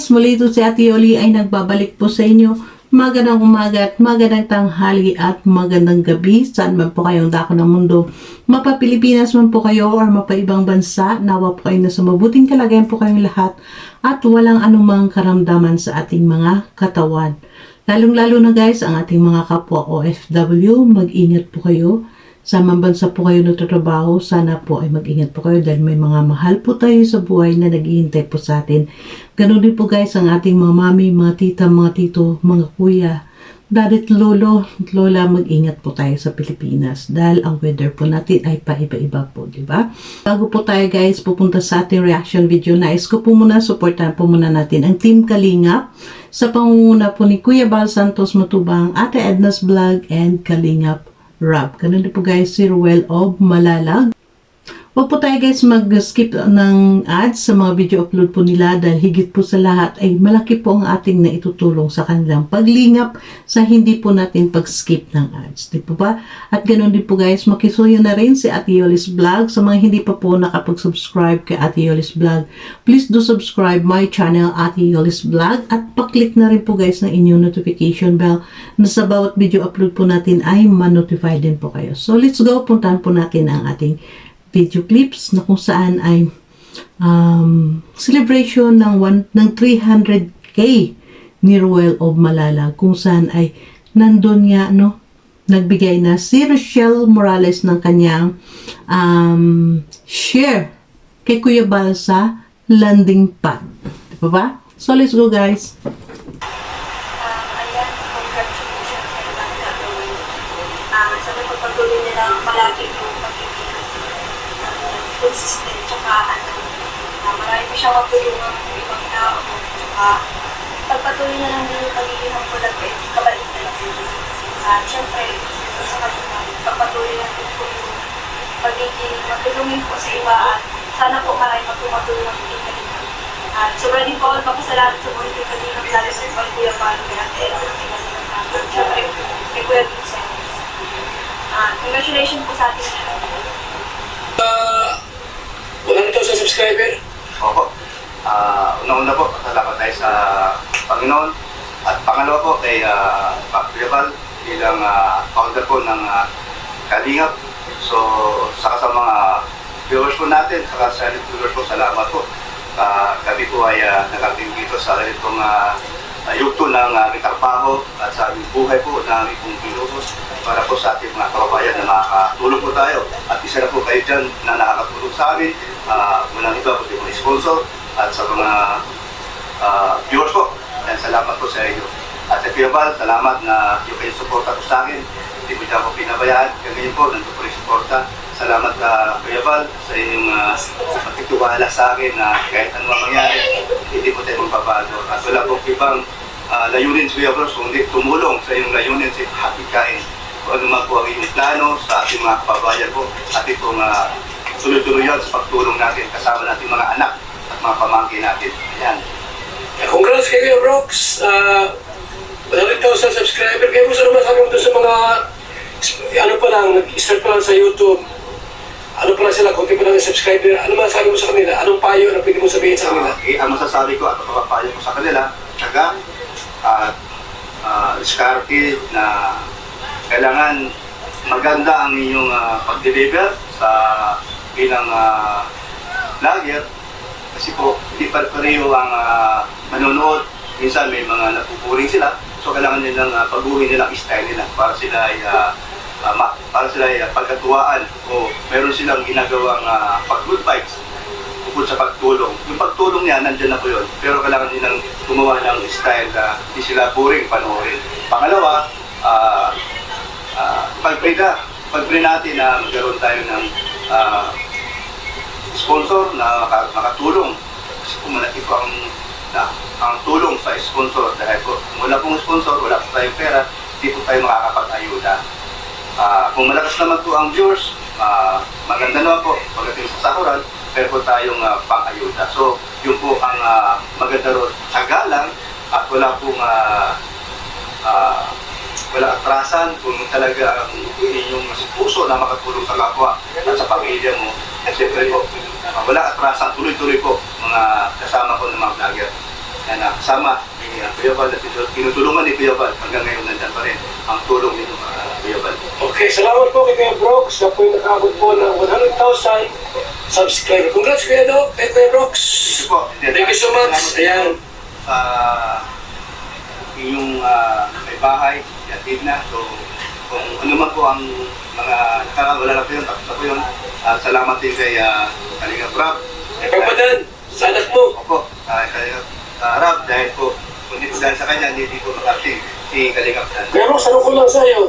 Guys! Muli ito si Ate Yoli ay nagbabalik po sa inyo. Magandang umaga at magandang tanghali at magandang gabi. Saan man po kayong dako ng mundo. Mapa Pilipinas man po kayo or mapa ibang bansa. Nawa po kayo na sa mabuting kalagayan po kayong lahat at walang anumang karamdaman sa ating mga katawan. Lalong-lalo na guys, ang ating mga kapwa OFW, mag-ingat po kayo sa mga bansa po kayo nagtatrabaho, sana po ay mag-ingat po kayo dahil may mga mahal po tayo sa buhay na naghihintay po sa atin. Ganun din po guys ang ating mga mami, mga tita, mga tito, mga kuya, dadit lolo, lola, mag-ingat po tayo sa Pilipinas dahil ang weather po natin ay paiba-iba po, di ba? Bago po tayo guys pupunta sa ating reaction video, nais ko po muna, supportan po muna natin ang Team Kalingap sa pangunguna po ni Kuya Bal Santos Matubang, Ate Edna's Vlog, and Kalingap Rob. Ganun din po guys, si of Malalag. Huwag po tayo guys mag-skip ng ads sa mga video upload po nila dahil higit po sa lahat ay malaki po ang ating na itutulong sa kanilang paglingap sa hindi po natin pag-skip ng ads. Di po ba? At ganun din po guys, makisuyo na rin si Ate Yolis Vlog. Sa mga hindi pa po nakapag-subscribe kay Ate Yolis Vlog, please do subscribe my channel Ate Yolis Vlog at paklik na rin po guys ng inyong notification bell na sa bawat video upload po natin ay ma-notify din po kayo. So let's go, puntahan po natin ang ating video clips na kung saan ay um, celebration ng, one, ng 300k ni Ruel of Malala kung saan ay nandun nga no nagbigay na si Rochelle Morales ng kanyang um, share kay Kuya Bal sa landing pad. Di ba ba? So let's go guys. Um, ayan, congratulations sa ilang gagawin. Um, sa pagpatuloy nila palagi yung pagiging um, consistent tsaka ano, pa siyang matulungan ng ibang tao tsaka pagpatuloy na lang din yung pagiging humble at kabalik na lang din. At syempre, ito sa kanila, pagpatuloy lang din po yung pagiging matulungin po sa iba at sana po marami magtumatulong ng hindi kanila. At sobrang din po ako papasalamat sa kay Kalina, lalo sa kay Kuya Palo, kay Ate Ella, kay Kalina Palo, at syempre kay Kuya Vincent. Ah, congratulations po sa ating. Uh, 100,000 subscriber. Opo. Ah, una-una po, salamat tayo sa Panginoon. At pangalawa po kay uh, Pak Pilabal bilang ah, founder po ng uh, Kalingap. So, saka sa mga viewers po natin, saka sa viewers po, salamat po. Ah, kami po ay uh, nakating dito sa ganitong uh, yugto ng aming trabaho at sa aming buhay po na aming pong pinutos para po sa ating mga kababayan na makakatulong po tayo. At isa na po kayo dyan na nakakatulong sa amin. Uh, walang iba kundi mga sponsor at sa mga ah, viewers po. Yan, salamat po sa inyo. At sa Kuya Val, salamat na yung kayong suporta po sa akin. Hindi ko niya ako pinabayaan. Ganyan po, nandun po rin suporta. Salamat ka Kuya Val sa inyong uh, pagtitiwala sa akin na kahit ano ang mangyari, hindi po wala pong ibang uh, layunin sa Kuya Val, kundi tumulong sa iyong layunin sa hakikain. Kung ano man po ang iyong plano sa ating mga kababayan po at itong uh, tuloy-tuloy sa pagtulong natin kasama natin mga anak at mga pamangkin natin. Ayan. Uh, congrats kay Kuya Brooks. Uh, 100,000 subscriber. Kaya gusto naman sa mga ano pa lang, nag-start pa lang sa YouTube. Ano pa lang sila, konti pa lang yung subscriber. Ano masasabi mo sa kanila? Anong payo na pwede mo sabihin sa kanila? Uh, eh, ang masasabi ko at papapayo ko sa kanila, tsaga at uh, diskarte na kailangan maganda ang inyong uh, pag-deliver sa bilang uh, vlogger kasi po hindi pa pareho ang uh, manonood minsan may mga napupuring sila so kailangan nilang uh, paguhin nilang style nila para sila ay uh, uh, para sila uh, pagkatuwaan o meron silang ginagawang uh, pag-good vibes bukod sa pagtulong. Yung pagtulong niya, nandyan na po yun. Pero kailangan nilang gumawa ng style na hindi sila boring panoorin. Pangalawa, ah uh, pag-pray na. Pag-pray natin na magkaroon tayo ng ah, sponsor na maka- makatulong. Kasi kung malaki po ang, na, ang tulong sa sponsor. Dahil po, kung wala pong sponsor, wala po tayong pera, hindi po tayo makakapag-ayuda. Ah, kung malakas naman po ang viewers, ah, maganda naman po pagdating sa sahuran, pero po tayong uh, pang-ayuda. So, yun po ang ah, maganda ron. Tsaga lang at wala pong ah, ah, wala atrasan kung talaga ang inyong puso na makatulong sa kapwa at sa pamilya mo. At siyempre po, ah, wala atrasan, tuloy-tuloy po mga kasama ko ng mga vlogger. Na nakasama ni uh, Kuya Val at ito- tinutulungan ni Kuya Val hanggang ngayon nandyan pa rin ang tulong ni uh, Kuya Val. Okay, salamat po kay Kuya Brooks na po yung nakaabot po ng 100,000 subscriber. Congrats Kuya Do, kay Kuya Brooks. Thank you po. Thank you so much. Ayan. Sa inyong uh, may bahay, yatid na. So, kung ano man po ang mga nakaraan, wala na po yun, tapos na po yun. At salamat din kay uh, Kalinga Prab. Kay Pagpadan, sa anak mo. Opo, uh, Kalinga uh, Rab, dahil po, kung dito dahil sa kanya, hindi po makarating si Kalinga Prab. Kuya Brooks, ano ko lang sa'yo?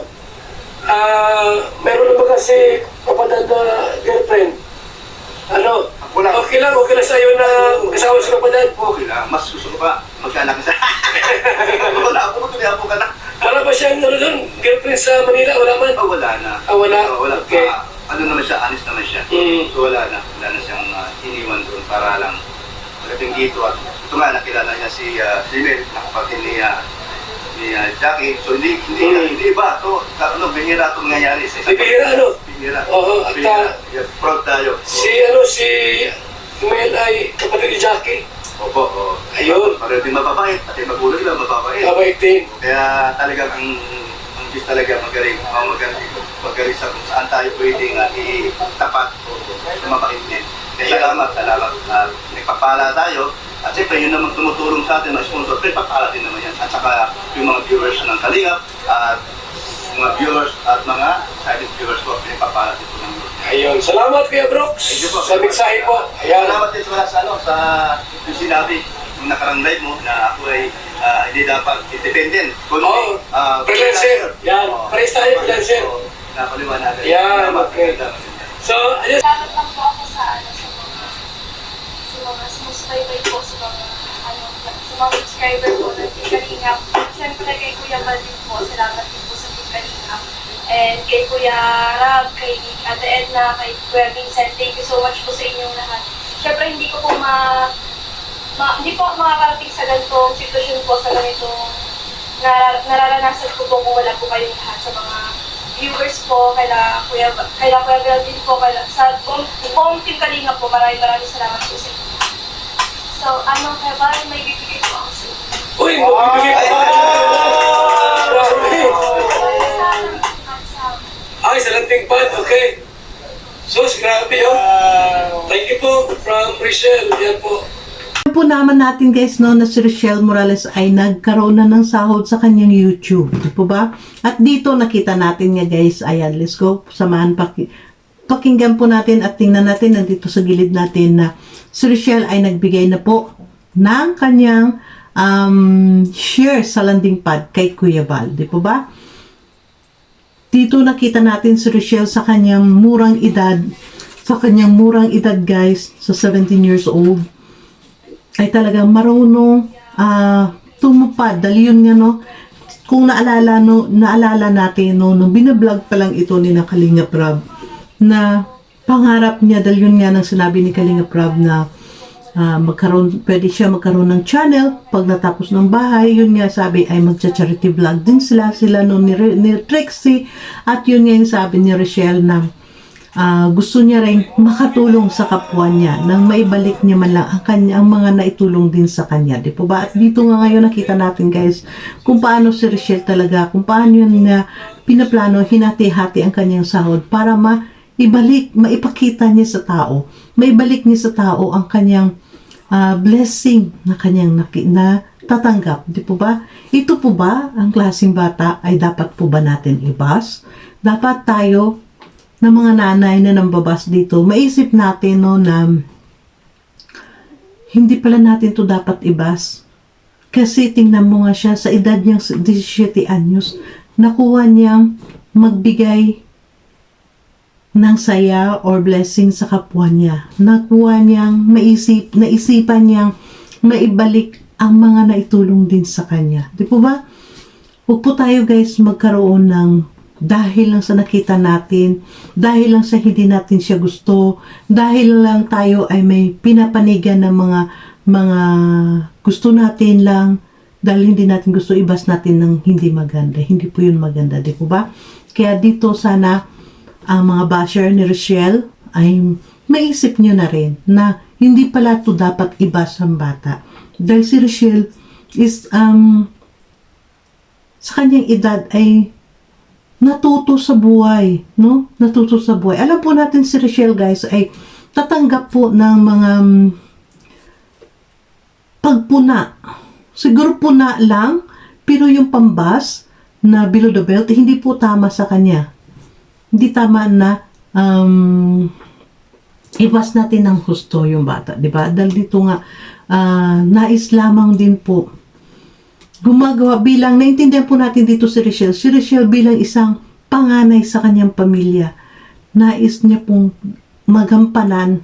Ah, meron na ba kasi Pagpadan na girlfriend? Ano? Wala. Okay lang, okay lang sa'yo na kasama sa Pagpadan. Okay lang, mas gusto ko pa magkaanak sa... wala ako, tuloy ako ka na. Wala ba siyang ano doon, girlfriend sa Manila? Wala man? Oh, wala na. Ah, wala? Oh, wala. Okay. Ah, ano naman siya, honest naman siya. Mm. So wala na, wala na siyang uh, iniwan doon para lang pagdating dito at ito nga nakilala niya si uh, si Mel, na kapatid ni, uh, ni uh, Jackie. So hindi hindi Mm. hindi iba to, ka- ano bihira itong nangyayari sa Si Bihira, ano? Bihira. Oo, at, Bihira. ah, Yeah, proud tayo. Si ano, si Mel ay kapatid ni Jackie. Opo, oo. Ayun. Pareho din mababait, at yung magulang lang mababait. Mabait din. Kaya talagang ang ang Diyos talaga magaling, ang magaling, magaling sa kung saan tayo pwedeng uh, itapat o sumabait din. Kaya salamat, salamat. Uh, nagpapala tayo. At siyempre, yun naman tumutulong sa atin, mga sponsor, pero papala din naman yan. At saka yung mga viewers ng Kalingap, at mga viewers at mga silent viewers ko, pinapapala din po ng. Ayun. Salamat Kuya Brooks. Thank you po. Sa mensahe po. Ayan. Salamat din sa, sa, ano, sa yung sinabi nung nakarang live mo na ako ay ah, hindi dapat independent. Kundi, Oo. ah, Freelancer. Yan. Tayo, freelancer. Oo. Napaliwanagan. Yan, okay. So, ayun. Salamat lang po ako sa ano sa mga mga sumusubaybay po sa mga ano sa mga subscriber po ng Tikalingap. Siyempre kay Kuya Val din po, salamat din po sa Tikalingap. And kay Kuya Rab, kay Ate Edna, kay Kuya Vincent, thank you so much po sa inyong lahat. Siyempre hindi ko po ma, ma hindi po ako makakarating sa ganitong sitwasyon po sa ganitong nar- nararanasan ko po kung wala po kayong lahat sa mga viewers po, kaila Kuya, kaila Kuya Bel din po, kaila, sa buong, buong team Kalinga po, maraming maraming salamat po sa inyo. So, ano, Kuya Bal, may bibigay po ako sa inyo. Uy, pa. Grabe. Ay, sa lanting pad. Okay. Sus, grabe oh. Thank you po from Rachel. Yan po. Alam po naman natin guys no na si Rochelle Morales ay nagkaroon na ng sahod sa kanyang YouTube. Di po ba? At dito nakita natin nga guys. Ayan, let's go. Samahan paki pakinggan po natin at tingnan natin nandito sa gilid natin na si Rochelle ay nagbigay na po ng kanyang um, share sa landing pad kay Kuya Val. Di po ba? Dito nakita natin si Rochelle sa kanyang murang edad, sa kanyang murang edad guys, sa 17 years old ay talagang marunong ah tumupad dahil yun nga no kung naalala no naalala natin no nung binablog pa lang ito ni na Kalinga Prab na pangarap niya dahil yun nga nang sinabi ni Kalinga Prab na ah, magkaroon pwede siya magkaroon ng channel pag natapos ng bahay yun nga sabi ay magcha-charity vlog din sila sila no ni, ni Trixie at yun nga yung sabi ni Rochelle na Ah, gusto niya rin makatulong sa kapwa niya nang maibalik niya man lang ang, kanya, ang mga naitulong din sa kanya. Di po ba? At dito nga ngayon nakita natin guys kung paano si Rochelle talaga, kung paano yun na pinaplano, hinati-hati ang kanyang sahod para maibalik, maipakita niya sa tao, maibalik niya sa tao ang kanyang ah, blessing na kanyang naki, na tatanggap. Di po ba? Ito po ba ang klaseng bata ay dapat po ba natin ibas? Dapat tayo na mga nanay na nambabas dito, maisip natin no na hindi pala natin to dapat ibas. Kasi tingnan mo nga siya, sa edad niyang 17 anyos, nakuha niyang magbigay ng saya or blessing sa kapwa niya. Nakuha niyang maisip, naisipan niyang maibalik ang mga naitulong din sa kanya. Di po ba? Huwag po tayo guys magkaroon ng dahil lang sa nakita natin, dahil lang sa hindi natin siya gusto, dahil lang tayo ay may pinapanigan ng mga mga gusto natin lang, dahil hindi natin gusto ibas natin ng hindi maganda. Hindi po yun maganda, di po ba? Kaya dito sana ang mga basher ni Rochelle ay maisip nyo na rin na hindi pala to dapat ibas ang bata. Dahil si Rochelle is, um, sa kanyang edad ay natuto sa buhay, no? Natuto sa buhay. Alam po natin si Rochelle, guys, ay tatanggap po ng mga um, pagpuna. Siguro puna lang, pero yung pambas na below the belt, hindi po tama sa kanya. Hindi tama na um, iwas natin ng husto yung bata, di ba? Dahil dito nga, ah, nais lamang din po gumagawa bilang, naintindihan po natin dito si Rochelle, si Rochelle bilang isang panganay sa kanyang pamilya, nais niya pong magampanan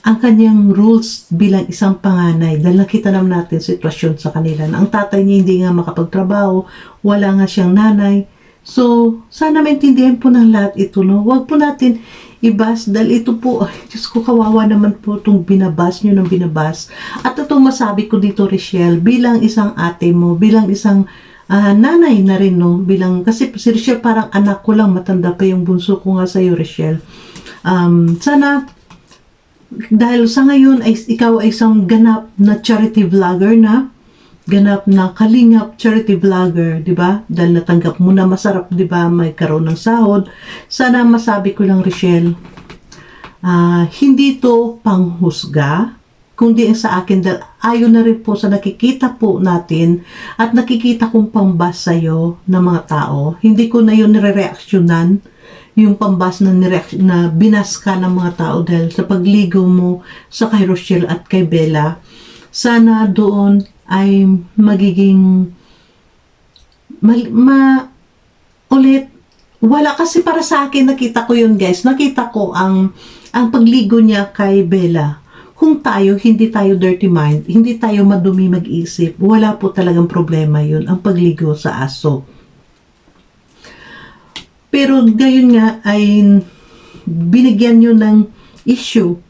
ang kanyang rules bilang isang panganay dahil nakita naman natin sitwasyon sa kanila na ang tatay niya hindi nga makapagtrabaho, wala nga siyang nanay. So, sana maintindihan po ng lahat ito, no? Huwag po natin ibas dahil ito po, ay, Diyos ko, kawawa naman po itong binabas nyo ng binabas. At itong masabi ko dito, Rochelle, bilang isang ate mo, bilang isang ah, nanay na rin, no? Bilang, kasi si Rochelle parang anak ko lang, matanda pa yung bunso ko nga sa'yo, Rochelle. Um, sana dahil sa ngayon ay ikaw ay isang ganap na charity vlogger na ganap na kalingap charity vlogger, 'di ba? Dahil natanggap mo na masarap, 'di ba? May karoon ng sahod. Sana masabi ko lang, Rochelle, ah, hindi to panghusga, kundi sa akin dahil ayon na rin po sa nakikita po natin at nakikita kong pambas sa'yo ng mga tao. Hindi ko na yun nire-reaksyonan yung pambas na, na binas ka ng mga tao dahil sa pagligo mo sa kay Rochelle at kay Bella. Sana doon ay magiging ma- ma- ulit wala kasi para sa akin nakita ko yun guys. Nakita ko ang ang pagligo niya kay Bella. Kung tayo hindi tayo dirty mind hindi tayo madumi mag-isip wala po talagang problema yun ang pagligo sa aso. Pero gayon nga ay binigyan nyo ng issue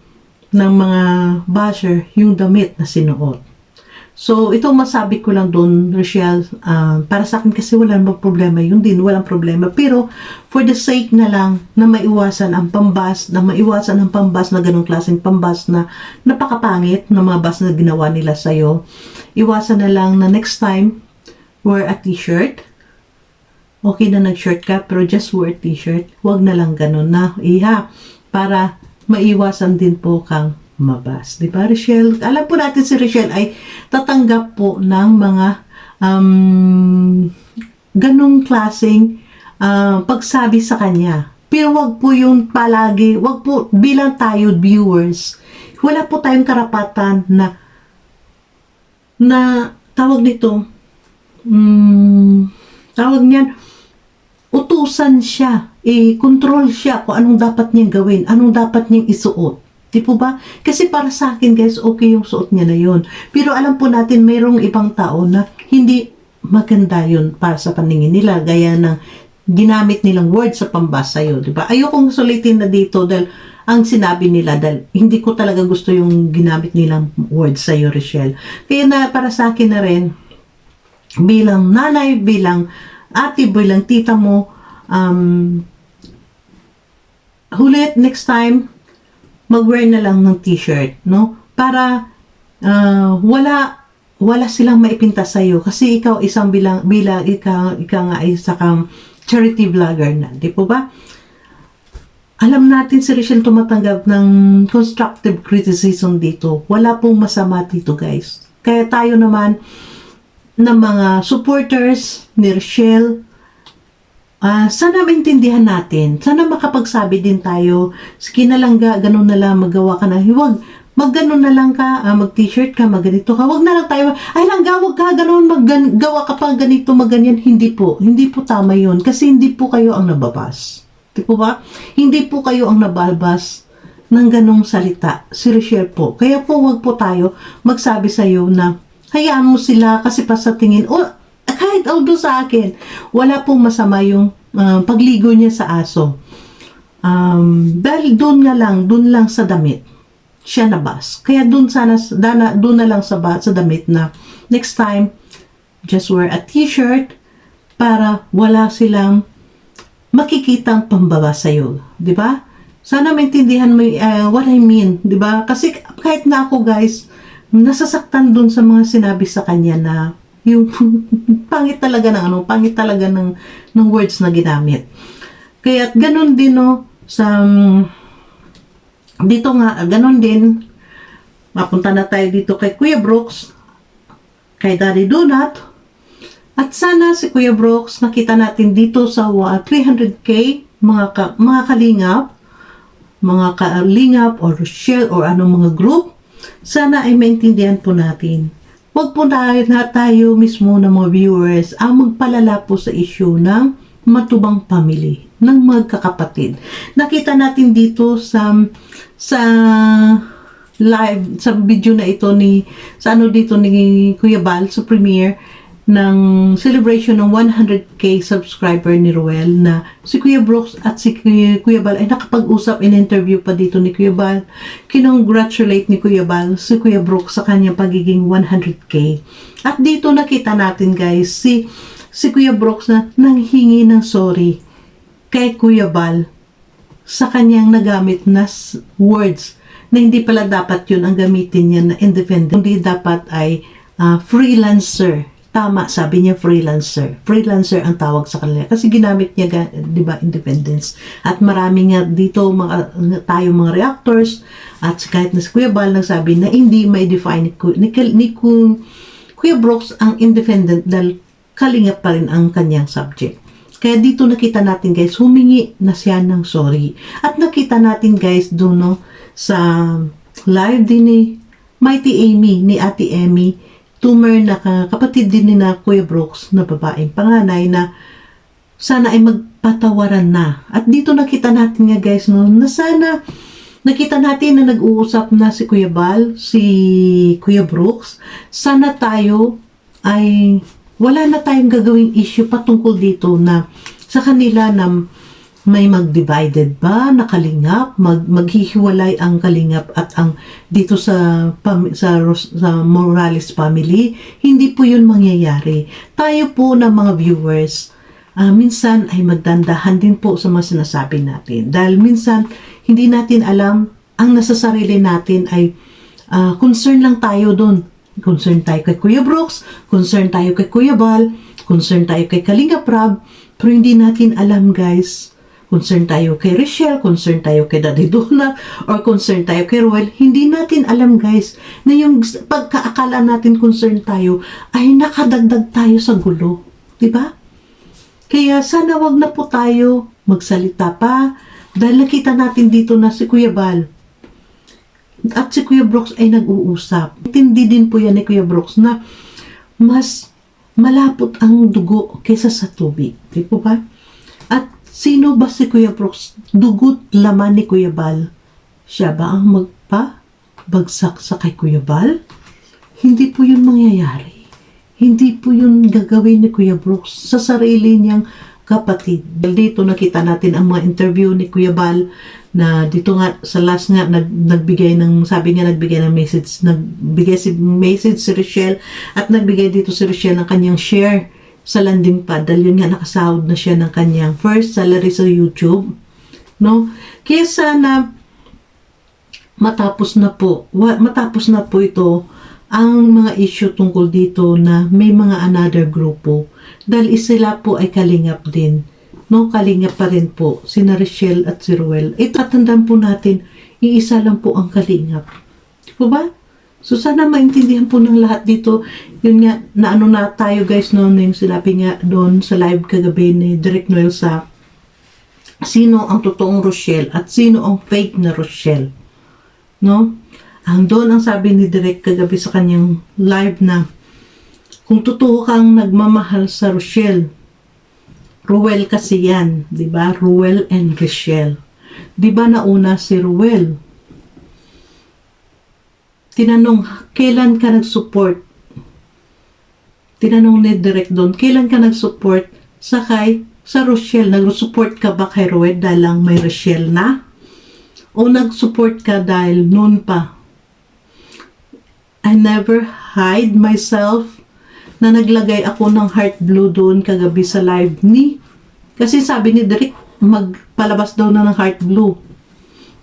ng mga basher yung damit na sinuot So, itong masabi ko lang doon, Rochelle, ah, para sa akin kasi wala namang problema, yun din, walang problema. Pero, for the sake na lang na maiwasan ang pambas, na maiwasan ang pambas na ganong klaseng pambas na napakapangit na mga bas na ginawa nila sa'yo, iwasan na lang na next time, wear a t-shirt. Okay na nag-shirt ka, pero just wear a t-shirt. Huwag na lang ganon na, iha, para maiwasan din po kang mabas. Di ba, Rochelle? Alam po natin si Rochelle ay tatanggap po ng mga um, ganong klaseng ah, pagsabi sa kanya. Pero wag po yung palagi, wag po bilang tayo viewers, wala po tayong karapatan na na tawag nito, mm, tawag niyan, utusan siya, i-control siya kung anong dapat niyang gawin, anong dapat niyang isuot. Di po ba? Kasi para sa akin guys, okay yung suot niya na yun. Pero alam po natin, mayroong ibang tao na hindi maganda yun para sa paningin nila. Gaya ng ginamit nilang word sa pambasa yun. Di ba? Ayokong sulitin na dito dahil ang sinabi nila dahil hindi ko talaga gusto yung ginamit nilang word sa iyo, Rochelle. Kaya na para sa akin na rin, bilang nanay, bilang ate, bilang tita mo, um, hulit next time, mag-wear na lang ng t-shirt, no? Para ah, wala wala silang maipinta sa iyo kasi ikaw isang bilang bilang ikaw, ikaw nga ay isa kang charity vlogger na, di po ba? Alam natin si Rachel tumatanggap ng constructive criticism dito. Wala pong masama dito, guys. Kaya tayo naman ng mga supporters ni Rachel, Ah, sana maintindihan natin. Sana makapagsabi din tayo, sige na lang ga, ganun na lang, magawa ka na. Huwag, mag ganun na lang ka, ah, mag t-shirt ka, mag ganito ka. Huwag na lang tayo, ay lang gawag ka, ganun, maggawa ka pa ganito, maganyan. Hindi po, hindi po tama yun. Kasi hindi po kayo ang nababas. Di po ba? Hindi po kayo ang nababas ng ganong salita. Si Rochelle po. Kaya po wag po tayo magsabi sa iyo na hayaan mo sila kasi pa sa tingin, oh, kahit although sa akin, wala pong masama yung ah, pagligo niya sa aso. Um, dahil doon nga lang, doon lang sa damit, siya nabas. Kaya doon sana, dana, doon na lang sa, sa damit na next time, just wear a t-shirt para wala silang makikitang pambaba sa'yo. Di ba? Sana maintindihan mo uh, what I mean. Di ba? Kasi kahit na ako guys, nasasaktan dun sa mga sinabi sa kanya na yung pangit talaga ng ano, pangit talaga ng, ng words na ginamit. Kaya ganun din no, sa dito nga, ganun din, mapunta na tayo dito kay Kuya Brooks, kay Daddy Donut, at sana si Kuya Brooks nakita natin dito sa uh, 300k mga ka, mga kalingap, mga kalingap or shell or anong mga group, sana ay maintindihan po natin. Huwag na, tayo mismo na mga viewers ang magpalala po sa issue ng matubang family, ng magkakapatid. Nakita natin dito sa sa live sa video na ito ni sa ano dito ni Kuya Bal sa premiere ng celebration ng 100k subscriber ni Ruel na si Kuya Brooks at si Kuya, Bal ay nakapag-usap in interview pa dito ni Kuya Bal. Kinongratulate ni Kuya Bal si Kuya Brooks sa kanyang pagiging 100k. At dito nakita natin guys si si Kuya Brooks na nanghingi ng sorry kay Kuya Bal sa kanyang nagamit na words na hindi pala dapat yun ang gamitin niya na independent. Hindi dapat ay ah, freelancer. Tama, sabi niya freelancer. Freelancer ang tawag sa kanila. Kasi ginamit niya, di ba, independence. At marami nga dito, mga, tayo mga reactors, at kahit na si Kuya Bal nagsabi na hindi may define ni, ni, ni Ku- Kuya Brooks ang independent dahil kalingap pa rin ang kanyang subject. Kaya dito nakita natin guys, humingi na siya ng sorry. At nakita natin guys doon no, sa live din ni Mighty Amy, ni Ate Amy, tumor na ka- kapatid din ni na Kuya Brooks na babaeng panganay na sana ay magpatawaran na. At dito nakita natin nga guys no, na sana nakita natin na nag-uusap na si Kuya Bal, si Kuya Brooks. Sana tayo ay wala na tayong gagawing issue patungkol dito na sa kanila na may mag-divided ba na kalingap, mag, maghihiwalay ang kalingap at ang dito sa pam- sa, sa Morales family, hindi po yun mangyayari. Tayo po na mga viewers, ah, minsan ay magdandahan din po sa mga sinasabi natin. Dahil minsan, hindi natin alam, ang nasa sarili natin ay ah, concern lang tayo doon. Concern tayo kay Kuya Brooks, concern tayo kay Kuya Bal, concern tayo kay Kalinga Prab, pero hindi natin alam guys, concern tayo kay Rochelle, concern tayo kay Daddy Donut, or concern tayo kay Roel, hindi natin alam guys, na yung pagkaakala natin concern tayo, ay nakadagdag tayo sa gulo. ba? Kaya sana wag na po tayo magsalita pa dahil nakita natin dito na si Kuya Bal at si Kuya Brooks ay nag-uusap. Tindi din po yan ni Kuya Brooks na mas malapot ang dugo kaysa sa tubig. Di po ba? Sino ba si Kuya Brooks? Dugot laman ni Kuya Bal. Siya ba ang magpa? Bagsak sa kay Kuya Bal? Hindi po yun mangyayari. Hindi po yun gagawin ni Kuya Brooks sa sarili niyang kapatid. Dito nakita natin ang mga interview ni Kuya Bal na dito nga sa last nga nag, nagbigay ng sabi niya nagbigay ng message nagbigay si message si Rochelle at nagbigay dito si Rochelle ng kanyang share sa landing pad dahil yun nga nakasahod na siya ng kanyang first salary sa YouTube no? Kaya sana matapos na po matapos na po ito ang mga issue tungkol dito na may mga another grupo dahil sila po ay kalingap din no? Kalingap pa rin po si Rochelle at si Ruel. Ito tandaan po natin iisa lang po ang kalingap. Di ba so sana maintindihan po ng lahat dito yun nga na ano na tayo guys no yung sinabi nga doon sa live kagabi ni Direk Noel sa sino ang totoong Rochelle at sino ang fake na Rochelle no ang doon ang sabi ni Direk kagabi sa kanyang live na kung totoo kang nagmamahal sa Rochelle Ruel kasi yan, di ba? Ruel and Rochelle. Di ba nauna si Ruel? Tinanong, kailan ka nag-support? Tinanong ni Direk doon, kailan ka nag-support sa kay sa Rochelle? Nag-support ka ba kay Ruel dahil lang may Rochelle na? O nag-support ka dahil noon pa? I never hide myself na naglagay ako ng heart blue doon kagabi sa live ni kasi sabi ni Derek magpalabas daw na ng heart blue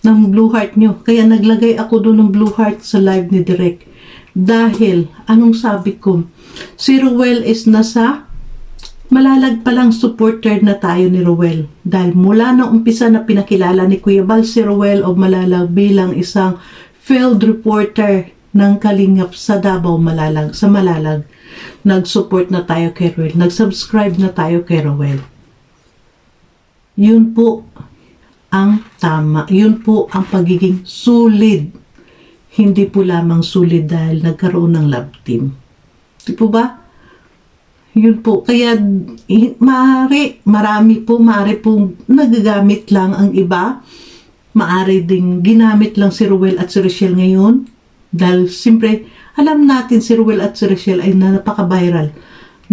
ng blue heart nyo kaya naglagay ako doon ng blue heart sa live ni Derek Dahil, anong sabi ko? Si Ruel is nasa malalag palang supporter na tayo ni Ruel. Dahil mula na umpisa na pinakilala ni Kuya Bal si Ruel o Malalag bilang isang field reporter ng Kalingap sa Davao Malalag, sa Malalag. Nag-support na tayo kay Ruel. Nag-subscribe na tayo kay Ruel. Yun po ang tama. Yun po ang pagiging solid. Hindi po lamang solid dahil nagkaroon ng love team. Di po ba? Yun po. Kaya, maaari, marami po, maaari po nagagamit lang ang iba. Maaari ding ginamit lang si Ruel at si Rochelle ngayon. Dahil siyempre, alam natin si Ruel at si Rochelle ay na napaka-viral.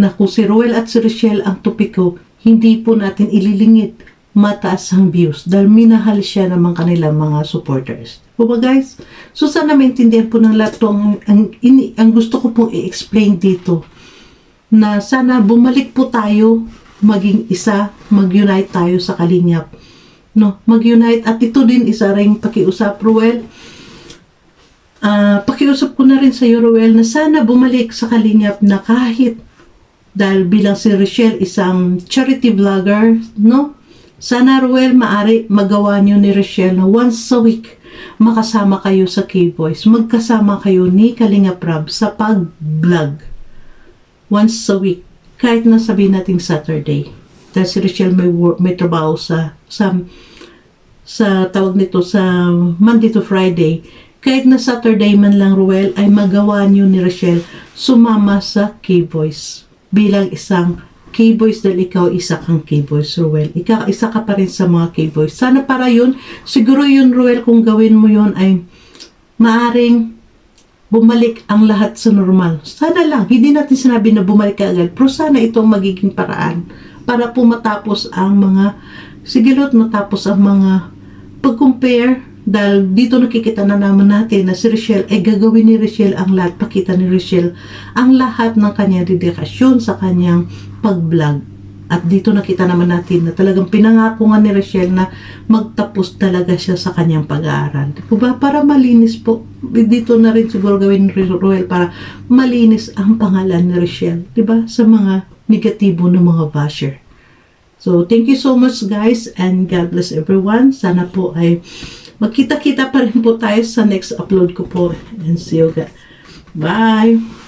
Na kung si Ruel at si Rochelle ang topiko, hindi po natin ililingit mataas ang views dahil minahal siya ng kanilang mga supporters. O ba guys? So sana maintindihan po ng lahat to ang, ang, ang gusto ko pong i-explain dito na sana bumalik po tayo maging isa, mag-unite tayo sa Kalingap. No, mag-unite at ito din isa ring pakiusap Ruel. Ah, pakiusap ko na rin sa iyo Ruel na sana bumalik sa Kalingap na kahit dahil bilang si Rochelle isang charity vlogger, no? Sana Ruel maari magawa niyo ni Rochelle na once a week makasama kayo sa K-Voice. Magkasama kayo ni Kalinga Prab sa pag-vlog once a week, kahit na sabihin natin Saturday. Dahil si Rochelle may, work, may trabaho sa, sa, sa tawag nito, sa Monday to Friday. Kahit na Saturday man lang, Ruel, ay magawa niyo ni Rochelle sumama sa K-Voice bilang isang K-Boys dahil ikaw isa kang K-Boys, Ruel. Ikaw, isa ka pa rin sa mga K-Boys. Sana para yun, siguro yun, Ruel, kung gawin mo yun ay maaring bumalik ang lahat sa normal. Sana lang, hindi natin sinabi na bumalik ka agad, pero sana ito magiging paraan para po matapos ang mga, sigilot matapos ang mga pag-compare dahil dito nakikita na naman natin na si Rochelle ay gagawin ni Rochelle ang lahat, pakita ni Rochelle ang lahat ng kanyang dedikasyon sa kanyang pag-vlog. At dito nakita naman natin na talagang pinangako nga ni Rochelle na magtapos talaga siya sa kanyang pag-aaral. Di po ba? Para malinis po. Dito na rin siguro gawin ni Roel para malinis ang pangalan ni Rochelle. Di ba? Sa mga negatibo ng mga basher. So, thank you so much guys and God bless everyone. Sana po ay magkita-kita pa rin po tayo sa next upload ko po. And see you guys. Bye!